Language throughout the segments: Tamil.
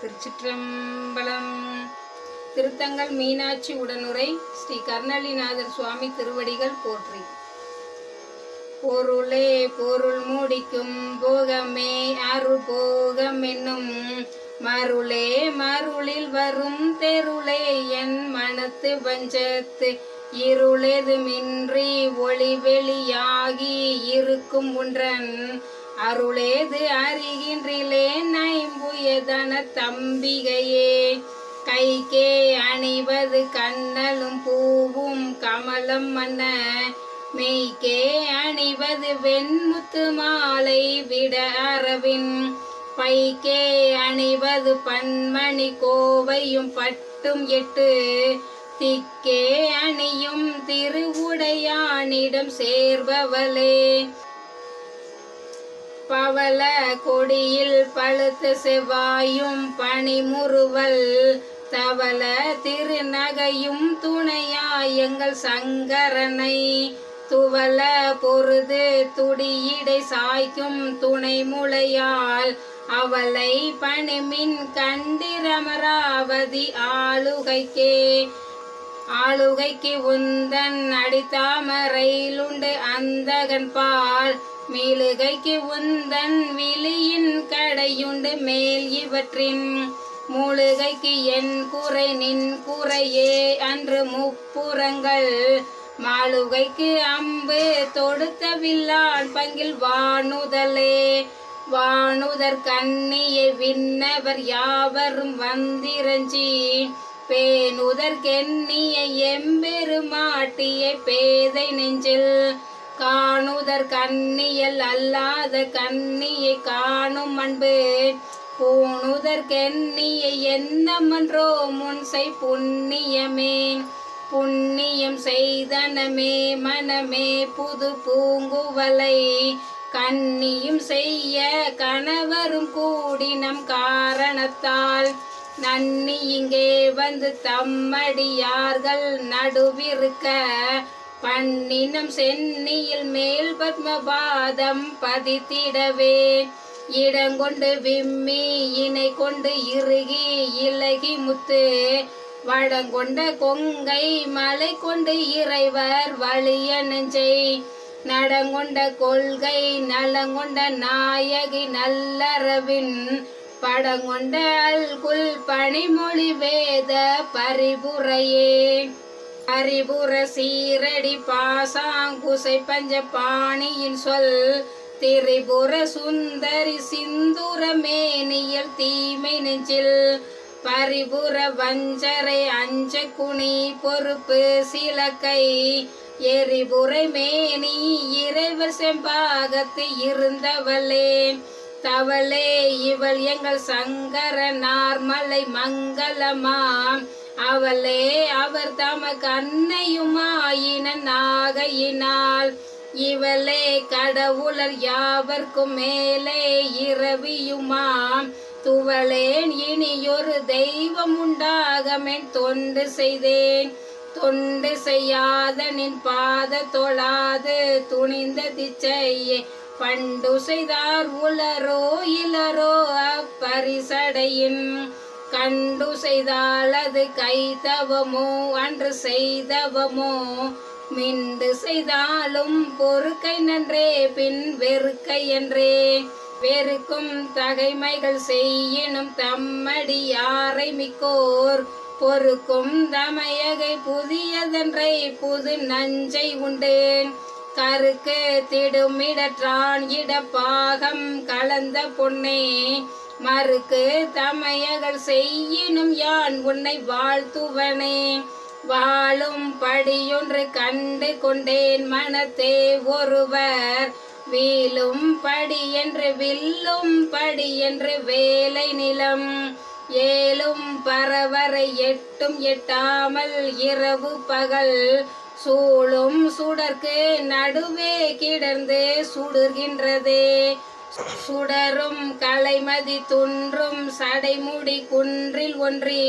திருச்சிற்றம்பலம். திருத்தங்கள் மீனாட்சி உடனுரை ஸ்ரீ கர்ணலிநாதர் சுவாமி திருவடிகள் போற்றி. பொருளே பொருள் முடிக்கும் போகமே அருள் போகம் என்னும் மருளே மருளில் வரும் தெருளே என் மனத்து பஞ்சத்து இருளெதுமின்றி ஒளி வெளியாகி இருக்கும் ஒன்றன் அருளேது அறிகின்றிலேன் ஐம்புயதன தம்பிகையே. கைக்கே அணிவது கண்ணலும் பூவும் கமலம் மன்ன. மெய்க்கே அணிவது வெண்முத்து மாலை விட அரவின் பைக்கே அணிவது பன்மணி கோவையும் பட்டும் எட்டு. திக்கே அணியும் திருவுடையானிடம் சேர்பவளே. பவள கொடியில் பழுத்த செவ்வாயும் பனிமுறுவல் தவள திருநகையும் துணையாய் எங்கள் சங்கரனை. துவல பொருது துடியிடை சாய்க்கும் துணை முளையால். அவளை பணிமின் கண்டிரமராவதி ஆளுகைக்கே. ஆளுகைக்கு உந்தன் அடித்தாமரையிலுண்டு அந்தகன் பால். மீளுகைக்கு உந்தன் விழியின் கடையுண்டு மேல் இவற்றின். மூழுகைக்கு என் குறை நின் குறையே அன்று முப்புறங்கள். மாளுகைக்கு அம்பு தொடுத்தவில்லான் பங்கில் வானுதலே. வானுதர் கண்ணியை விண்ணவர் யாவரும் வந்திரஞ்சி பேனுதர் கெண்ணிய எம்பெருமாட்டிய பேதை நெஞ்சில். காணுதற் கண்ணியல் அல்லாத கண்ணியை காணும் அன்பு. பூணுதர் கெண்ணியை என்னமன்றோ முன்சை புண்ணியமே. புண்ணியம் செய்தனமே மனமே புது பூங்குவலை. கண்ணியும் செய்ய கணவரும் கூடினம் காரணத்தால். நன்னி இங்கே வந்து தம்மடியார்கள் நடுவிருக்க பண்ணினம் சென்னியில் மேல் பத்மபாதம் பதித்திடவே. இடங்கொண்டு விம்மி இணை கொண்டு இறுகி இலகி முத்து. வடங்கொண்ட கொங்கை மலை கொண்டு இறைவர் வலிய நெஞ்சை. நடங்கொண்ட கொள்கை நலங்கொண்ட நாயகி நல்லறவின். படங்கொண்ட அல்குல் பனிமொழி வேத பரிபுரையே. பரிபுர சீரடி பாசாங்குசை பஞ்ச பாணியின் சொல் திரிபுர சுந்தரி சிந்துர மேனியல் தீமை நெஞ்சில் பரிபுர வஞ்சரை அஞ்ச குனி பொறுப்பு சிலக்கை எரிபுரை மேனி இறைவர் செம்பாகத்து இருந்தவளே தவளே இவள் எங்கள் சங்கர நார்மலை மங்களமாம் அவளே அவர் தமக்கு அன்னையுமாயின நாகையினால் இவளே கடவுளர் யாவர்க்கும் மேலே இரவியுமாம் துவளேன் இனியொரு தெய்வம் உண்டாகமென் தொண்டு செய்தேன். தொண்டு செய்யாத நின் பாத தொழாது துணிந்த திச்சையே பண்டு செய்தார் உலரோ இளரோ அப்பரிசடையின் கண்டு செய்தால் அது கைதவமோ? அன்று செய்தவமோ? மிண்டு செய்தாலும் பொறுக்கை நன்றே பின் வெறுக்கை என்றே. வெறுக்கும் தகைமைகள் செய்யினும் தம்மடி யாரை மிக்கோர்? பொறுக்கும் தமையகை புதியதன்றை புது நஞ்சை உண்டேன். கருக்கு திடுமிடற்றான் இடப்பாகம் கலந்த பொன்னே. மறுக்கு தமையகள் செய்யினும் யான் உன்னை வாழ்த்துவனே. வாழும் படியொன்று கண்டு கொண்டேன் மனத்தே ஒருவர். வீழும் படி என்று வில்லும் படி என்று வேலை நிலம். ஏழும் பரவரை எட்டும் எட்டாமல் இரவு பகல். சூழும் சுடர்க்கு நடுவே கிடந்து சுடுகின்றதே. சுடரும் கலைமதி துன்றும் சடைமுடி குன்றில் ஒன்றி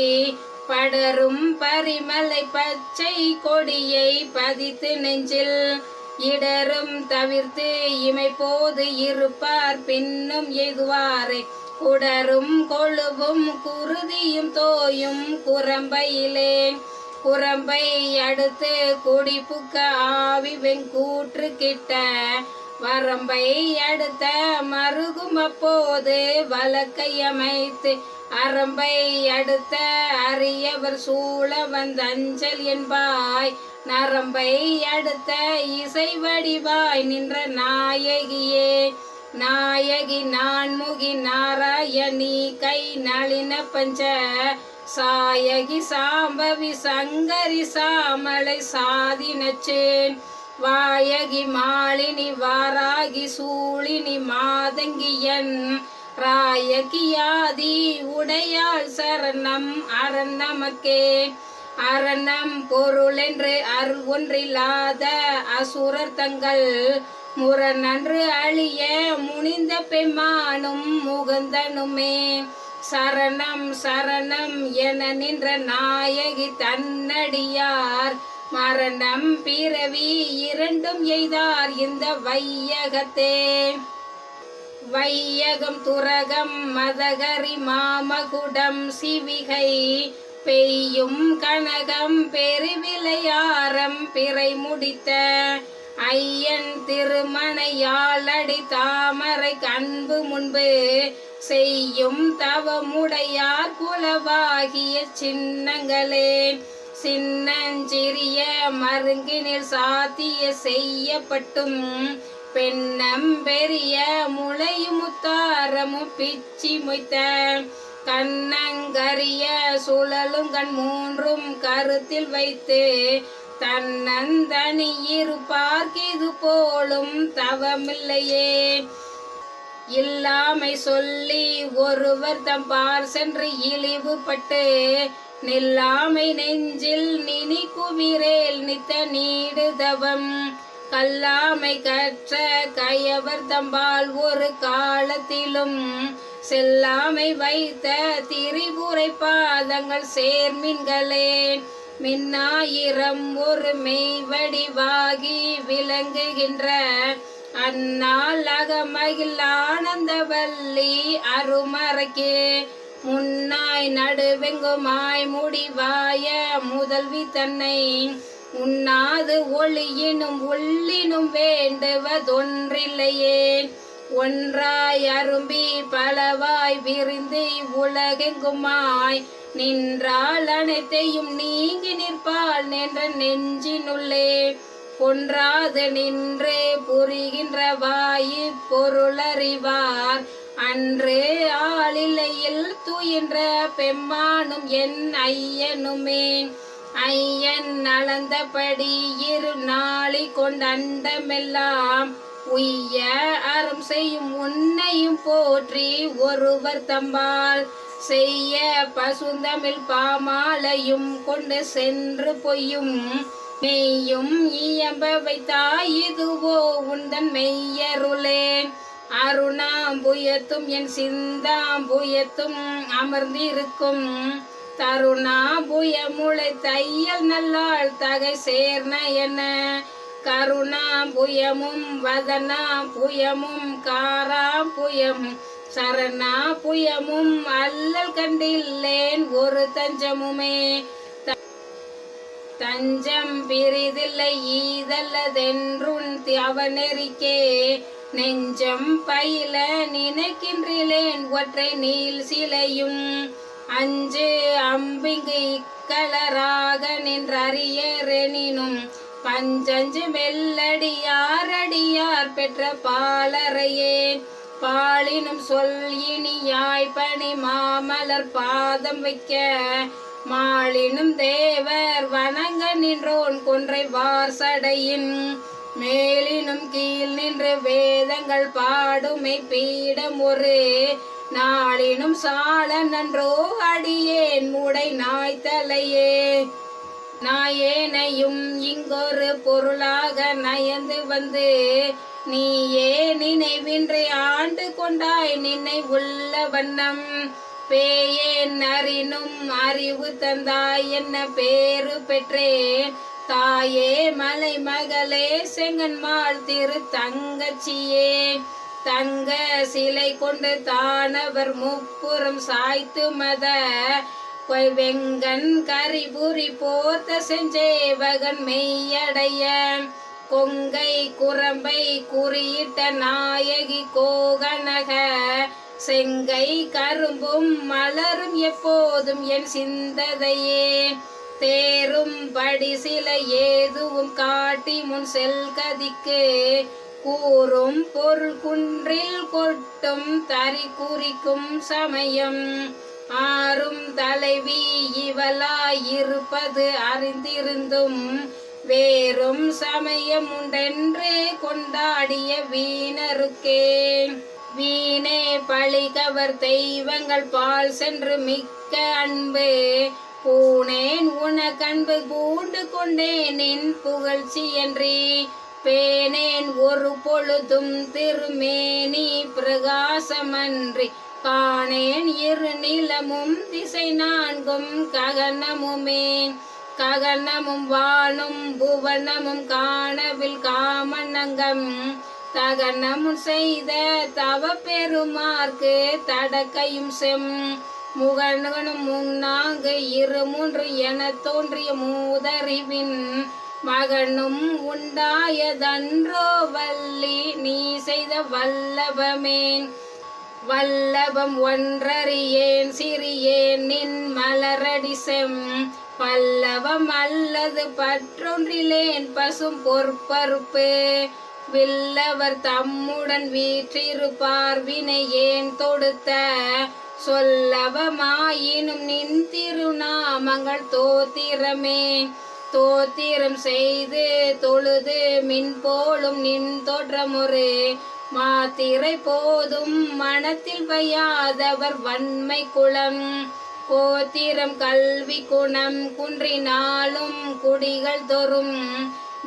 படரும் பரிமலை பச்சை கொடியை பதித்து நெஞ்சில் இடரும் தவிர்த்து இமைப்போது இருப்பார் பின்னும் எதுவாரை குடரும் கொழுவும் குருதியும் தோயும் குரம்பையிலே. குரம்பை அடுத்து குடிப்புக்க ஆவி வெங்கூற்று கிட்ட வரம்பை அடுத்த மருகும் அப்போது வழக்கை அமைத்து அரம்பை அடுத்த அரியவர் சூழ வந்த அஞ்சல் என்பாய். நரம்பை அடுத்த இசை வடிவாய் நின்ற நாயகியே நாயகி நான்முகி நாராயணி கை நளின பஞ்ச சாயகி சாம்பவி சங்கரி சாமலை சாதினச்சேன் வாயகி மாலினி வாராகி சூழினி மாதங்கியன். ராயகியாதி உடையாள் சரணம் அரண் நமக்கே. அரணம் பொருள் என்று அரு ஒன்றில்லாத அசுரர் தங்கள். முரணன்று அழிய முனிந்த பெம்மானும் முகந்தனுமே. சரணம் சரணம் என நின்ற நாயகி தன்னடியார். மரணம் பிறவி இரண்டும் எய்தார் இந்த வையகத்தே. வையகம் துரகம் மதகரி மாமகுடம் சிவிகை பெய்யும் கனகம் பெருவிளையாரம் பிறை முடித்த ஐயன் திருமணையாளடி தாமரை கண்பு முன்பு செய்யும் தவமுடையார் குலவாகிய சின்னங்களே. சின்னஞ்சிறிய மருங்கினில் சாத்திய செய்யப்பட்டும். பெண்ணம் பெரிய முளையும் முத்தாரமும் பிச்சி மொய்த்த. கண்ணங்கரிய சுழலும் கண் மூன்றும் கருத்தில் வைத்து. தன்னந்தனி இருப்பார்க்கிது போலும் தவமில்லையே. இல்லாமை சொல்லி ஒருவர் தம்பார் சென்று இழிவுபட்டு. நில்லாமை நெஞ்சில் நினி குவிரேல் நித்த நீடுதவம் கல்லாமை கற்ற கையவர் தம்பால் ஒரு காலத்திலும். செல்லாமை வைத்த திரிபுரை பாதங்கள் சேர்மின்களே மின்னாயிரம் ஒரு மெய்வடிவாகி விளங்குகின்ற. அந்நாள் அகமகில் ஆனந்தவல்லி அருமறைக்கே. முன்னாய் நடுவெங்குமாய் முடிவாய முதல்வி தன்னை. உண்ணாது ஒளியினும் உள்ளினும் வேண்டுவதொன்றில்லையே. ஒன்றாய் அரும்பி பலவாய் விரிந்து உலகெங்குமாய். நின்றால் அனைத்தையும் நீங்கி நிற்பாள் நின்ற நெஞ்சினுள்ளே. ஒன்றாது நின்று புரிகின்ற வாயு பொருளறிவார். அன்று ஆளிலையில் தூயின்ற பெம்மானும் என் ஐயனுமே. ஐயன் அளந்தபடி இரு நாளை கொண்டண்டமெல்லாம் உய்ய அறம் செய்யும் உன்னையும் போற்றி ஒருவர் தம்பால். செய்ய பசுந்தமிழ் பாமாலையும் கொண்டு சென்று பொய்யும். மெய்யும் இயம்ப வைத்தா இதுவோ உந்தன் மெய்ய அருணாம்புயத்தும் என் சிந்தாம்புயத்தும் அமர்ந்திருக்கும். தருணாபுயமுளை தையல் நல்லாள் தகை சேர்ன என கருணாபுயமும் வதனாபுயமும் காராபுயமும் சரணாபுயமும் அல்லல் கண்டில்லேன் ஒரு தஞ்சமுமே. தஞ்சம் பிரிதில்லை ஈதல்லதென்றுன் அவனெறிக்கே. நெஞ்சம் பயில நினைக்கின்றிலேன் ஒற்றை நீள் சிலையும். அஞ்சு அம்பிங்கு இக்கலராக நின்றறியரெனினும் பஞ்சஞ்சு மெல்லடியாரடியார் பெற்ற பாலரையே பாலினும் சொல் இனியாய் பணி மாமலர் பாதம் வைக்க மாலினும் தேவர் வணங்க நின்றோன் கொன்றை வார்சடையின். மேலினும் கீழ் நின்று வேதங்கள் பாடுமை பீடம் ஒரு. நாளினும் சால நன்றோ அடியேன் மூடை நாய் தலையே. நாயேனையும் இங்கொரு பொருளாக நயந்து வந்து நீயே நினைவின்றி ஆண்டு கொண்டாய் நினை உள்ள வண்ணம். பேயேன் அறினும் அறிவு தந்தாய் என்ன பேரு பெற்றேன். தாயே மலை மகளே செங்கன்மாள் திரு தங்கச்சியே. தங்க சிலை கொண்டு தானவர் முப்புறம் சாய்த்து மத பொய் வெங்கன் கரிபுரி போர்த்த செஞ்சேவகன் மெய்யடைய. கொங்கை குரம்பை குறியிட்ட நாயகி கோகனக. செங்கை கரும்பும் மலரும் எப்போதும் என் சிந்ததையே. தேரும் படி சில ஏதுவும் காட்டி முன் செல்கதிக்கு. கூறும் பொருள் குன்றில் கொட்டும் தறி குறிக்கும் சமயம். ஆறும் தலைவி இவளாயிருப்பது அறிந்திருந்தும் வேறும் சமயம் உண்டென்று கொண்டாடிய வீணருக்கே. வீணே பழிகவர் தெய்வங்கள் பால் சென்று மிக்க அன்பு. பூனேன் உனக்கன்பு பூண்டு கொண்டேன் என் புகழ்ச்சி என்றே. பேனேன் ஒரு பொழுதும் திருமேனி பிரகாசமன்றி. காணேன் இரு நிலமும் திசை நான்கும் ககனமுமே ககனமும் வானும் புவனமும் காணவில் காமனங்கம் தகனமும் செய்த தவ பெருமார்க்கு தடக்கையும் செம். முகனுகனும் முன்னாங்கு இரு மூன்று என தோன்றிய மூதறிவின் மகனும் உண்டாயதன்றோ வள்ளி நீ செய்த வல்லபமேன். வல்லபம் ஒன்றறியேன் சிறியேன் நின் மலரடி செம் பல்லவம் அல்லது பற்றொன்றிலேன் பசும் பொற்பருப்பு. வில்லவர் தம்முடன் வீற்றிருப்பார் வினை ஏன் தொடுத்த சொல்லவமாயினும் நின் திருநாமங்கள் தோத்திரமே. தோத்திரம் செய்து தொழுது மின் போலும் நின் தோற்றமொரு மாத்திரை போதும் மனத்தில் வையாதவர் வன்மை குளம் கோத்திரம் கல்வி குணம் குன்றினாலும் குடிகள் தோறும்.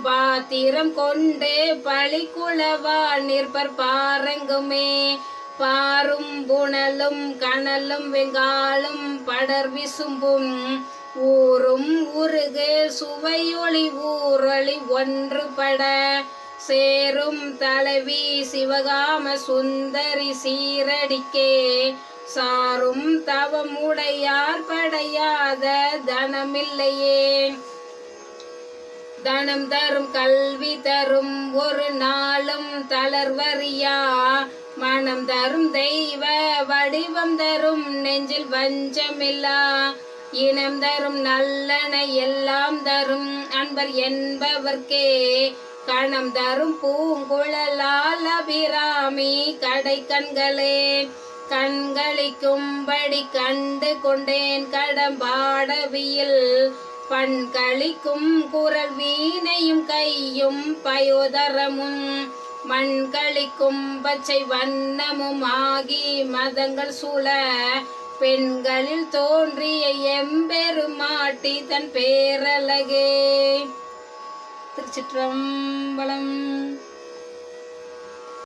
பாத்திரம் கொண்டு பழிக்குளவா நிற்பர் பாருங்குமே. பாரும் புனலும் கனலும் வெங்காலும் படர் விசும்பும் ஊரும் உருகு சுவையொளி ஊரொளி ஒன்றுபட சேரும் தலைவி சிவகாம சுந்தரி சீரடிக்கே. சாரும் தவமுடையார் படையாத தனமில்லையே. தனம் தரும் கல்வி தரும் ஒரு நாளும் தளர்வறியா. மனம் தரும் தெய்வ வடிவம் தரும் நெஞ்சில் வஞ்சமில்லா. இனம் தரும் நல்லன எல்லாம் தரும் அன்பர் என்பவர்க்கே. கணம் தரும் பூங்குழலால் அபிராமி கடை கண்களே. கண்களிக்கும்படி கண்டு கொண்டேன் கடம்பாடவியில் பண்களிக்கும் குரல் வீணையும் கையும் பயோதரமும். மண்களிக்கும் பச்சை வண்ணமும் ஆகி மதங்கள் சூழ பெண்களில் தோன்றிய எம்பெருமாட்டி தன் பேரழகே. திருச்சிற்றம்பலம்.